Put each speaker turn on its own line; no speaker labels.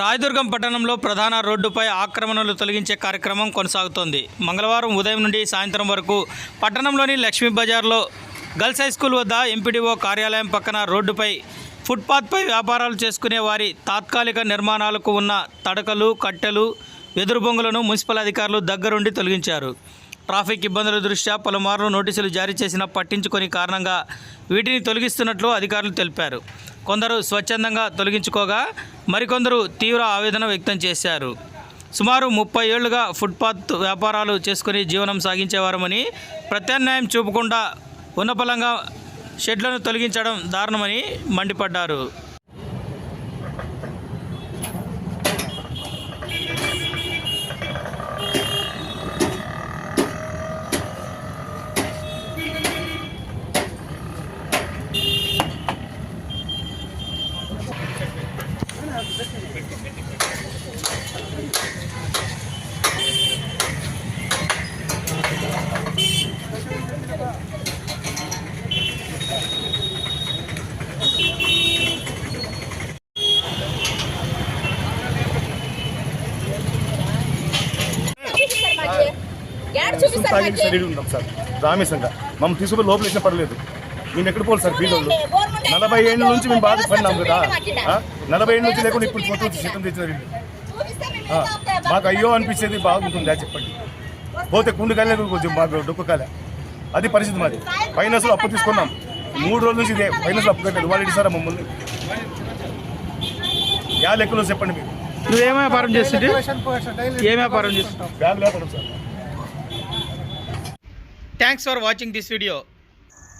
రాయదుర్గం పట్టణంలో ప్రధాన రోడ్డుపై ఆక్రమణలు తొలగించే కార్యక్రమం కొనసాగుతోంది. మంగళవారం ఉదయం నుండి సాయంత్రం వరకు పట్టణంలోని లక్ష్మీ బజార్లో గర్ల్స్ హై స్కూల్ వద్ద ఎంపీడీఓ కార్యాలయం పక్కన రోడ్డుపై ఫుట్పాత్పై వ్యాపారాలు చేసుకునే వారి తాత్కాలిక నిర్మాణాలకు ఉన్న తడకలు కట్టెలు వెదురు బొంగులను మున్సిపల్ అధికారులు దగ్గరుండి తొలగించారు. ట్రాఫిక్ ఇబ్బందుల దృష్ట్యా పలుమార్లు నోటీసులు జారీ చేసినా పట్టించుకొని కారణంగా వీటిని తొలగిస్తున్నట్లు అధికారులు తెలిపారు. కొందరు స్వచ్ఛందంగా తొలగించుకోగా మరికొందరు తీవ్ర ఆవేదన వ్యక్తం చేశారు. సుమారు ముప్పై ఏళ్ళుగా ఫుట్పాత్ వ్యాపారాలు చేసుకుని జీవనం సాగించేవారమని ప్రత్యామ్నాయం చూపకుండా ఉన్నపలంగా షెడ్లను తొలగించడం దారుణమని మండిపడ్డారు.
తాగి శరీరం ఉంటాం సార్. రామేశంగా. మమ్మల్ని తీసుకుని లోపల వేసినా పర్లేదు. మేము ఎక్కడ పోవాలి సార్? బీదోళ్ళు. నలభై ఏళ్ళ నుంచి మేము బాధపడినాం కదా? నలభై ఏళ్ళ నుంచి లేకుండా ఇప్పుడు కొత్త సిద్ధం తెచ్చిన వీళ్ళు. మాకు అయ్యో అనిపించేది బాగుంటుందా చెప్పండి. పోతే కుండు కాలేదు కొంచెం మాకు డొక్కు కాలే అది పరిస్థితి మాది. ఫైనాన్స్లో అప్పు తీసుకున్నాం. మూడు రోజుల నుంచి ఇదే ఫైనాన్స్లో అప్పు కట్టలేదు. వాళ్ళు ఇస్తారా మమ్మల్ని? యా లెక్కలో చెప్పండి మీరు.
నువ్వేం వ్యాపారం చేస్తుంటే? ఏం వ్యాపారం చేస్తుంటావు
బ్యాగ్ లేపడం sir.
Thanks for watching this video